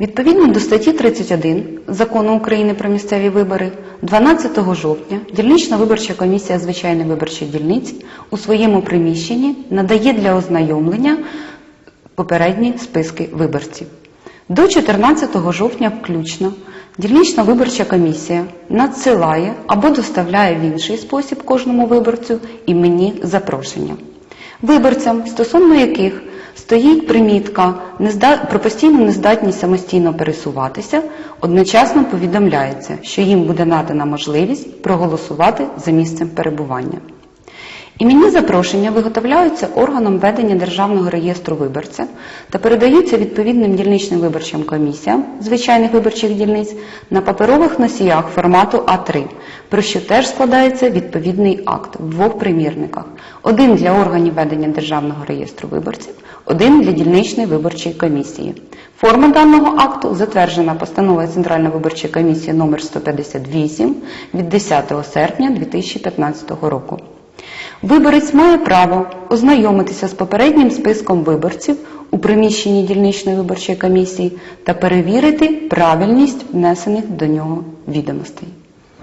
Відповідно до статті 31 Закону України про місцеві вибори 12 жовтня дільнична виборча комісія звичайних виборчих дільниць у своєму приміщенні надає для ознайомлення попередні списки виборців. До 14 жовтня включно дільнична виборча комісія надсилає або доставляє в інший спосіб кожному виборцю іменні запрошення. Виборцям, стосовно яких стоїть примітка «Незда- про постійну нездатність самостійно пересуватися, одночасно повідомляється, що їм буде надана можливість проголосувати за місцем перебування. Іменні запрошення виготовляються органом ведення Державного реєстру виборця та передаються відповідним дільничним виборчим комісіям звичайних виборчих дільниць на паперових носіях формату А3, про що теж складається відповідний акт в двох примірниках: один для органів ведення Державного реєстру виборців, один для дільничної виборчої комісії. Форма даного акту затверджена постановою Центральної виборчої комісії номер 158 від 10 серпня 2015 року. Виборець має право ознайомитися з попереднім списком виборців у приміщенні дільничної виборчої комісії та перевірити правильність внесених до нього відомостей.